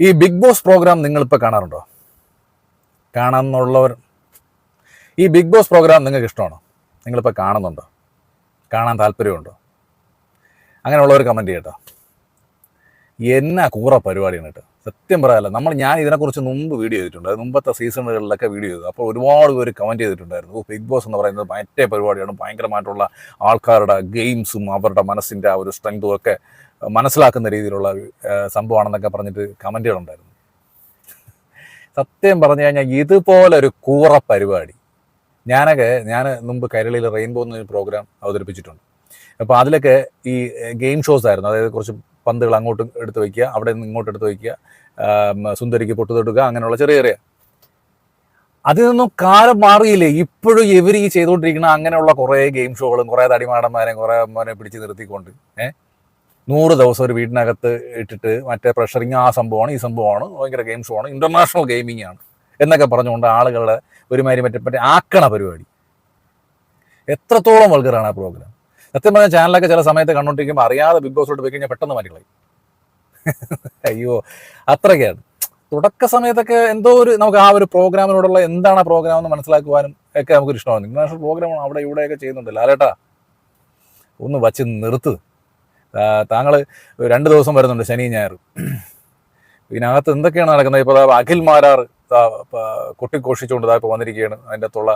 ഈ big boss programme നിങ്ങളിപ്പോൾ കാണാറുണ്ടോ? കാണാമെന്നുള്ളവർ ഈ ബിഗ് ബോസ് പ്രോഗ്രാം നിങ്ങൾക്ക് ഇഷ്ടമാണോ? നിങ്ങളിപ്പോൾ കാണുന്നുണ്ടോ? കാണാൻ താല്പര്യമുണ്ടോ? അങ്ങനെയുള്ളവർ കമന്റ് ചെയ്യട്ടോ. എന്നാ കൂറ പരിപാടിയാണ് കേട്ടോ. സത്യം പറയാമല്ലോ നമ്മൾ ഞാൻ ഇതിനെക്കുറിച്ച് മുമ്പ് വീഡിയോ ചെയ്തിട്ടുണ്ട്. മുമ്പത്തെ സീസണുകളിലൊക്കെ വീഡിയോ ചെയ്തു. അപ്പോൾ ഒരുപാട് പേര് കമന്റ് ചെയ്തിട്ടുണ്ടായിരുന്നു. ബിഗ് ബോസ് എന്ന് പറയുന്നത് മറ്റേ പരിപാടിയാണ്. ഭയങ്കരമായിട്ടുള്ള ആൾക്കാരുടെ ഗെയിംസും അവരുടെ മനസ്സിന്റെ ആ ഒരു സ്ട്രെങ്തും ഒക്കെ മനസ്സിലാക്കുന്ന രീതിയിലുള്ള സംഭവമാണെന്നൊക്കെ പറഞ്ഞിട്ട് കമന്റുകളുണ്ടായിരുന്നു സത്യം പറഞ്ഞു കഴിഞ്ഞാൽ ഇതുപോലെ ഒരു കൂറ പരിപാടി ഞാനൊക്കെ ഞാൻ മുമ്പ് കൈരളിയിൽ റെയിൻബോ എന്നൊരു പ്രോഗ്രാം അവതരിപ്പിച്ചിട്ടുണ്ട്. അപ്പോൾ അതിലൊക്കെ ഈ ഗെയിം ഷോസ് ആയിരുന്നു. അതായത് കുറച്ച് പന്തുകൾ അങ്ങോട്ട് എടുത്ത് വയ്ക്കുക അവിടെ നിന്ന് ഇങ്ങോട്ട് എടുത്ത് വയ്ക്കുക സുന്ദരിക്ക് പൊട്ടു തൊടുക അങ്ങനെയുള്ള ചെറിയ ചെറിയ. അതിൽ നിന്നും കാലം മാറിയില്ലേ? ഇപ്പോഴും ഇവർ ഈ ചെയ്തുകൊണ്ടിരിക്കുന്ന അങ്ങനെയുള്ള കുറേ ഗെയിം ഷോകളും കുറേ തടിമാടന്മാരെയും കുറേ മോനെ പിടിച്ച് നിർത്തിക്കൊണ്ട് ഏഹ് നൂറ് ദിവസം ഒരു വീടിനകത്ത് ഇട്ടിട്ട് മറ്റേ പ്രഷറിങ് ആ സംഭവമാണ് ഈ സംഭവമാണ് ഭയങ്കര ഗെയിം ഷോ ആണ് ഇന്റർനാഷണൽ ഗെയിമിംഗ് ആണ് എന്നൊക്കെ പറഞ്ഞുകൊണ്ട് ആളുകളെ ഒരുമാതിരി മറ്റേ മറ്റേ ആക്കണ പരിപാടി. എത്രത്തോളം വൾഗറാണ് ആ പ്രോഗ്രാം സത്യം പറഞ്ഞാൽ ചാനലൊക്കെ ചില സമയത്ത് കണ്ടോണ്ടിരിക്കുമ്പോൾ അറിയാതെ ബിഗ് ബോസിലോട്ട് പോയി കഴിഞ്ഞാൽ പെട്ടെന്ന് മാറ്റിക്കളായി അയ്യോ അത്രയ്ക്കാണ്. തുടക്ക സമയത്തൊക്കെ എന്തോ ഒരു നമുക്ക് ആ ഒരു പ്രോഗ്രാമിനോടുള്ള എന്താണ് ആ പ്രോഗ്രാം എന്ന് മനസ്സിലാക്കുവാനും ഒക്കെ നമുക്കൊരു ഇഷ്ടമാണ് ഇന്റർനാഷണൽ പ്രോഗ്രാമാണ് അവിടെ ഇവിടെയൊക്കെ ചെയ്യുന്നുണ്ട്. ലാലേട്ടാ ഒന്ന് വച്ച് നിർത്ത്. താങ്കൾ രണ്ട് ദിവസം വരുന്നുണ്ട് ശനി ഞായർ. ഇതിനകത്ത് എന്തൊക്കെയാണ് നടക്കുന്നത്? ഇപ്പോൾ അഖിൽ മാരാർ കൊട്ടിഘോഷിച്ചുകൊണ്ട് ദാ ഇപ്പോൾ വന്നിരിക്കുകയാണ്. അതിന്റെ അകത്തുള്ള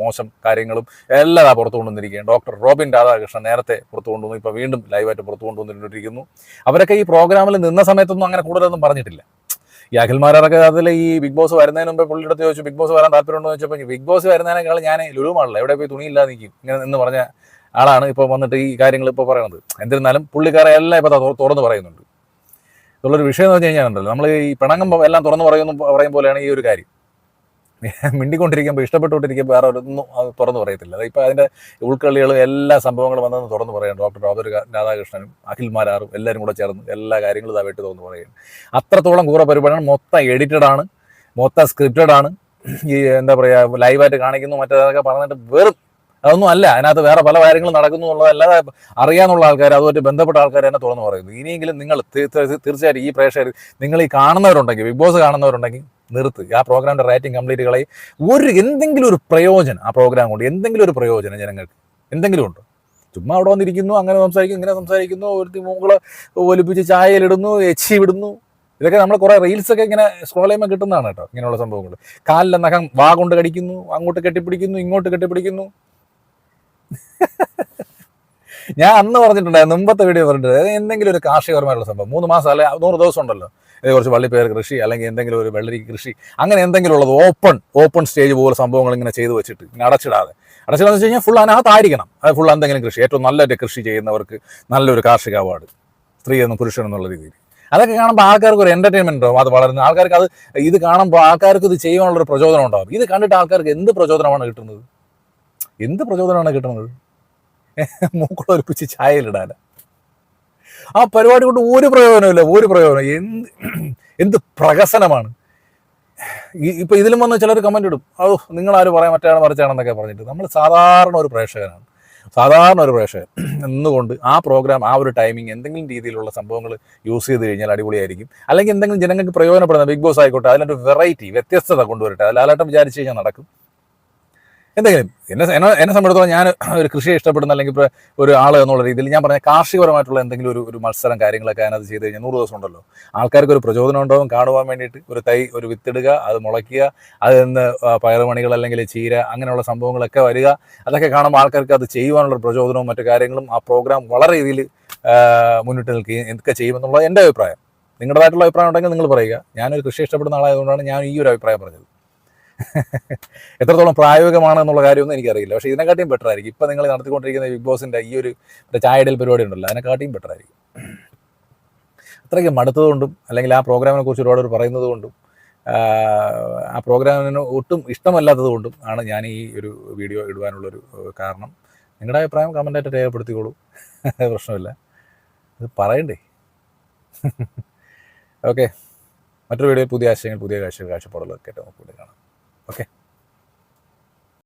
മോശം കാര്യങ്ങളും എല്ലാം ആ പുറത്തു കൊണ്ടുവന്നിരിക്കുകയാണ്. ഡോക്ടർ റോബിൻ രാധാകൃഷ്ണൻ നേരത്തെ പുറത്തു കൊണ്ടുവന്നു. ഇപ്പോൾ വീണ്ടും ലൈവായിട്ട് പുറത്തു കൊണ്ടുവന്നിട്ടിരിക്കുന്നു. അവരൊക്കെ ഈ പ്രോഗ്രാമിൽ നിന്ന സമയത്തൊന്നും അങ്ങനെ കൂടുതലൊന്നും പറഞ്ഞിട്ടില്ല. ഈ അഖിൽമാരൊക്കെ അതിൽ ഈ ബിഗ് ബോസ് വരുന്നതിന് മുമ്പ് പുള്ളിയുടെ ചോദിച്ചു ബിഗ് ബോസ് വരാൻ താല്പര്യമുണ്ടോ? എന്ന് ചോദിച്ചപ്പോൾ ബിഗ് ബോസ് വരുന്നതിനേക്കാൾ ഞാൻ ലുലു മാളില്ല എവിടെ പോയി തുണിയില്ലാതെ നിൽക്കും? ഇങ്ങനെ എന്ന് പറഞ്ഞ ആളാണ് ഇപ്പോൾ വന്നിട്ട് ഈ കാര്യങ്ങൾ ഇപ്പോൾ പറയണത്. എന്നിരുന്നാലും പുള്ളിക്കാരെ എല്ലാം ഇപ്പോൾ തുറന്നു പറയുന്നുണ്ട്. ഇതുള്ളൊരു വിഷയം എന്ന് പറഞ്ഞു കഴിഞ്ഞാൽ നമ്മൾ ഈ പിണങ്ങുമ്പോൾ എല്ലാം തുറന്ന് പറയുന്നു പറയും പോലെയാണ് ഈ ഒരു കാര്യം. മിണ്ടിക്കൊണ്ടിരിക്കുമ്പോൾ ഇഷ്ടപ്പെട്ടുകൊണ്ടിരിക്കുമ്പോൾ വേറെ ഒന്നും അത് തുറന്നു പറയത്തില്ല. ഇപ്പോൾ അതിന്റെ ഉൾക്കള്ളികളും എല്ലാ സംഭവങ്ങളും വന്നതെന്ന് തുറന്ന് പറയാം ഡോക്ടർ റോബർട്ട് രാധാകൃഷ്ണനും അഖിൽ മാരാറും എല്ലാവരും കൂടെ ചേർന്ന് എല്ലാ കാര്യങ്ങളും ഇതായിട്ട് തുറന്ന് പറയുന്നു അത്രത്തോളം കൂറ പരിപാടിയാണ് മൊത്തം എഡിറ്റഡ് ആണ്. മൊത്തം സ്ക്രിപ്റ്റഡ് ആണ്. ഈ എന്താ പറയുക ലൈവായിട്ട് കാണിക്കുന്നു മറ്റേതൊക്കെ പറഞ്ഞിട്ട് വെറും അതൊന്നും അല്ല. അതിനകത്ത് വേറെ പല കാര്യങ്ങളും നടക്കുന്നു എന്നുള്ളതല്ലാതെ അറിയാനുള്ള ആൾക്കാർ അതുമായിട്ട് ബന്ധപ്പെട്ട ആൾക്കാർ തന്നെ തുറന്നു പറയുന്നു. ഇനിയെങ്കിലും നിങ്ങൾ തീർച്ചയായിട്ടും ഈ പ്രേക്ഷകർ നിങ്ങൾ ഈ കാണുന്നവരുണ്ടെങ്കിൽ ബിഗ് ബോസ് കാണുന്നവരുണ്ടെങ്കിൽ നിർത്ത്. ആ പ്രോഗ്രാമിന്റെ റൈറ്റിംഗ് കംപ്ലീറ്റ് കളയും ഒരു എന്തെങ്കിലും ഒരു പ്രയോജനം ആ പ്രോഗ്രാം കൊണ്ട് എന്തെങ്കിലും ഒരു പ്രയോജനം ജനങ്ങൾക്ക് എന്തെങ്കിലും ഉണ്ട്? ചുമ്മാ അവിടെ വന്നിരിക്കുന്നു അങ്ങനെ സംസാരിക്കുന്നു ഇങ്ങനെ സംസാരിക്കുന്നു ഒരു മുകൾ ഒലിപ്പിച്ച് ചായയിലിടുന്നു എച്ചി വിടുന്നു. ഇതൊക്കെ നമ്മൾ കുറെ റീൽസ് ഒക്കെ ഇങ്ങനെ സ്ക്രോൾ ചെയ്യുമ്പോൾ കിട്ടുന്നതാണ് കേട്ടോ ഇങ്ങനെയുള്ള സംഭവങ്ങൾ കാലിലെ നഖം വാ കൊണ്ട് കടിക്കുന്നു അങ്ങോട്ട് കെട്ടിപ്പിടിക്കുന്നു ഇങ്ങോട്ട് കെട്ടിപ്പിടിക്കുന്നു. ഞാൻ അന്ന് പറഞ്ഞിട്ടുണ്ടായിരുന്നു മുമ്പത്തെ വീഡിയോ പറഞ്ഞിട്ടുണ്ട് എന്തെങ്കിലും ഒരു കാർഷികപരമായിട്ടുള്ള സംഭവം. മൂന്ന് മാസം അല്ലെ നൂറ് ദിവസം ഉണ്ടല്ലോ. കുറച്ച് വള്ളിപ്പേർ കൃഷി അല്ലെങ്കിൽ എന്തെങ്കിലും ഒരു വെള്ളരി കൃഷി അങ്ങനെ എന്തെങ്കിലും ഉള്ളത് ഓപ്പൺ ഓപ്പൺ സ്റ്റേജ് പോലെ സംഭവങ്ങൾ ഇങ്ങനെ ചെയ്തു വെച്ചിട്ട് ഇങ്ങനെ അടച്ചിടാതെ. അടച്ചിടാന്ന് വെച്ച് കഴിഞ്ഞാൽ ഫുൾ അതിനകത്തായിരിക്കണം അത് ഫുൾ എന്തെങ്കിലും കൃഷി ഏറ്റവും നല്ലൊരു കൃഷി ചെയ്യുന്നവർക്ക് നല്ലൊരു കാർഷിക അവാർഡ് സ്ത്രീ എന്നും പുരുഷൻ എന്നുള്ള രീതിയിൽ. അതൊക്കെ കാണുമ്പോൾ ആൾക്കാർക്ക് ഒരു എന്റർടൈൻമെന്റ് ഉണ്ടാവും. അത് വളരുന്ന ആൾക്കാർക്ക് അത് ഇത് കാണുമ്പോൾ ആൾക്കാർക്ക് ഇത് ചെയ്യാനുള്ള ഒരു പ്രചോദനം ഉണ്ടാവും. ഇത് കണ്ടിട്ട് ആൾക്കാർക്ക് എന്ത് പ്രചോദനമാണ് കിട്ടുന്നത്? എന്ത് പ്രചോദനമാണ് കിട്ടുന്നത് മൂക്കുളൊരുപ്പിച്ച് ചായയിലിടാൻ. ആ പരിപാടി കൊണ്ട് ഒരു പ്രയോജനമില്ല ഒരു പ്രയോജനം. എന്ത് എന്ത് പ്രഹസനമാണ്. ഈ ഇപ്പൊ ഇതിലും വന്ന് ചിലർ കമന്റ് ഇടും. ഓ നിങ്ങൾ ആര് പറയാൻ മറ്റാണ് മറിച്ചാണെന്നൊക്കെ പറഞ്ഞിട്ട്. നമ്മൾ സാധാരണ ഒരു പ്രേക്ഷകനാണ്. സാധാരണ ഒരു പ്രേക്ഷകൻ. എന്നുകൊണ്ട് ആ പ്രോഗ്രാം ആ ഒരു ടൈമിംഗ് എന്തെങ്കിലും രീതിയിലുള്ള സംഭവങ്ങൾ യൂസ് ചെയ്ത് കഴിഞ്ഞാൽ അടിപൊളിയായിരിക്കും. അല്ലെങ്കിൽ എന്തെങ്കിലും ജനങ്ങൾക്ക് പ്രയോജനപ്പെടുന്ന ബിഗ് ബോസ് ആയിക്കോട്ടെ അതിലൊരു വെറൈറ്റി വ്യത്യസ്തത കൊണ്ടുവരട്ടെ. അതിലാലട്ടം വിചാരിച്ചു കഴിഞ്ഞാൽ നടക്കും. എന്തെങ്കിലും എന്നെ എന്നെ സംബന്ധിച്ചിടത്തോളം ഞാൻ ഒരു കൃഷിയെ ഇഷ്ടപ്പെടുന്ന അല്ലെങ്കിൽ ഒരു ആൾ എന്നുള്ള രീതിയിൽ ഞാൻ പറഞ്ഞ കാർഷികപരമായിട്ടുള്ള എന്തെങ്കിലും ഒരു ഒരു മത്സരം കാര്യങ്ങളൊക്കെ അതിനകത്ത് ചെയ്ത് കഴിഞ്ഞാൽ നൂറ് ദിവസം ഉണ്ടല്ലോ. ആൾക്കാർക്ക് ഒരു പ്രചോദനം ഉണ്ടാവും കാണുവാൻ വേണ്ടിയിട്ട് ഒരു തൈ ഒരു വിത്തിടുക അത് മുളയ്ക്കുക അതിൽ നിന്ന് പയറുമണികൾ അല്ലെങ്കിൽ ചീര അങ്ങനെയുള്ള സംഭവങ്ങളൊക്കെ വരിക. അതൊക്കെ കാണുമ്പോൾ ആൾക്കാർക്ക് അത് ചെയ്യുവാനുള്ള പ്രചോദനവും മറ്റു കാര്യങ്ങളും ആ പ്രോഗ്രാം വളരെ രീതിയിൽ മുന്നിട്ട് നിൽക്കുകയും എന്തൊക്കെ ചെയ്യുമെന്നുള്ളത് എന്റെ അഭിപ്രായം. നിങ്ങളുടേതായിട്ടുള്ള അഭിപ്രായം ഉണ്ടെങ്കിൽ നിങ്ങൾ പറയുക. ഞാനൊരു കൃഷി ഇഷ്ടപ്പെടുന്ന ആളായതുകൊണ്ടാണ് ഞാൻ ഈ ഒരു അഭിപ്രായം പറഞ്ഞത്. എത്രത്തോളം പ്രായോഗികമാണ് എന്നുള്ള കാര്യമൊന്നും എനിക്കറിയില്ല. പക്ഷേ ഇതിനെക്കാട്ടിയും ബെറ്റർ ആയിരിക്കും. ഇപ്പം നിങ്ങൾ നടത്തിക്കൊണ്ടിരിക്കുന്ന ബിഗ് ബോസിന്റെ ഈ ഒരു ചായ ഇടൽ പരിപാടി ഉണ്ടല്ലോ അതിനെക്കാട്ടിയും ബെറ്റർ ആയിരിക്കും. അത്രയ്ക്ക് മടുത്തതുകൊണ്ടും അല്ലെങ്കിൽ ആ പ്രോഗ്രാമിനെ കുറിച്ച് ഒരുപാട് പറയുന്നത് കൊണ്ടും ആ പ്രോഗ്രാമിന് ഒട്ടും ഇഷ്ടമല്ലാത്തത് കൊണ്ടും ആണ് ഞാൻ ഈ ഒരു വീഡിയോ ഇടുവാനുള്ളൊരു കാരണം. നിങ്ങളുടെ അഭിപ്രായം കമന്റായിട്ട് രേഖപ്പെടുത്തിക്കോളൂ. പ്രശ്നമില്ല. അത് പറയണ്ടേ? ഓക്കെ മറ്റൊരു വീഡിയോയിൽ പുതിയ ആശയങ്ങൾ പുതിയ കാഴ്ചകൾ കാഴ്ചപ്പാടുകളൊക്കെ ആയിട്ട് നമുക്ക് കാണാം. ഓക്കെ